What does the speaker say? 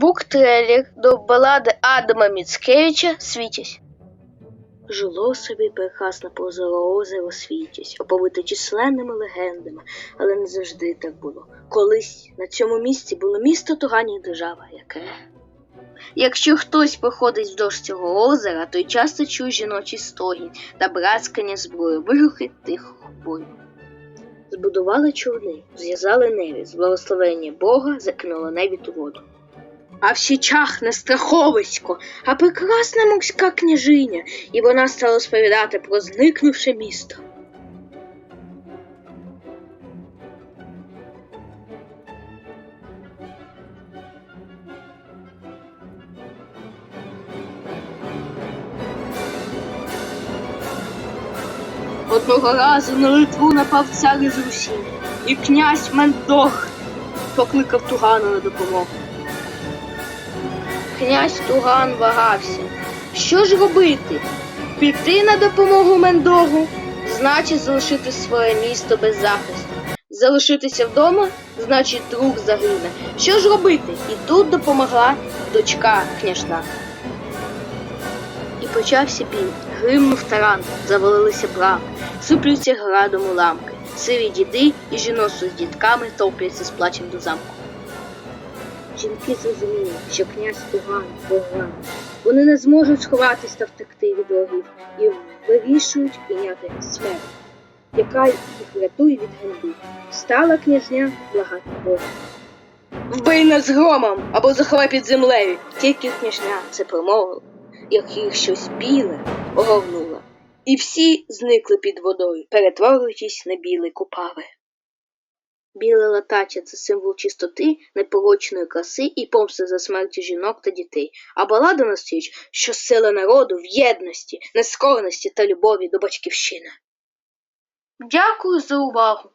Буктрейлер до балади Адама Міцкевича Світязь. Жило собі прекрасно прозоре озеро Світязь, оповите численними легендами, але не завжди так було. Колись на цьому місці було місто Тугані держава, яке. Якщо хтось проходить вздовж цього озера, то й часто чує жіночий стогін та братскання зброї, вигухи тихого бою. Збудували човни, зв'язали неві, з благословення Бога закинуло невід у воду. А в січах не страховисько, а прекрасна морська княжиня, і вона стала розповідати про зникнувше місто. Одного разу на Литву напав цар із Русі, і князь Мендох покликав Тугана на допомогу. Князь Туган вагався. Що ж робити? Піти на допомогу Мендогу значить залишити своє місто без захисту. Залишитися вдома значить друг загине. Що ж робити? І тут допомогла дочка княжна. І почався бій. Гримнув таран, завалилися брами, сиплються градом уламки. Сиві діди і жіноцтво з дітками топляться з плачем до замку. Жінки зрозуміли, що князь Туган поган. Вони не зможуть сховатись та втекти від ворогів і вирішують прийняти смерть, яка їх врятує від ганьби. Стала княжня благати Бога. Вбий нас громом або заховай під землею. Тільки княжня це промовила, як їх щось біле огорнуло. І всі зникли під водою, перетворюючись на білі купави. Біле латача це символ чистоти, непорочної краси і помсти за смерті жінок та дітей. А балада настоїть, що сила народу в єдності, нескорності та любові до батьківщини. Дякую за увагу.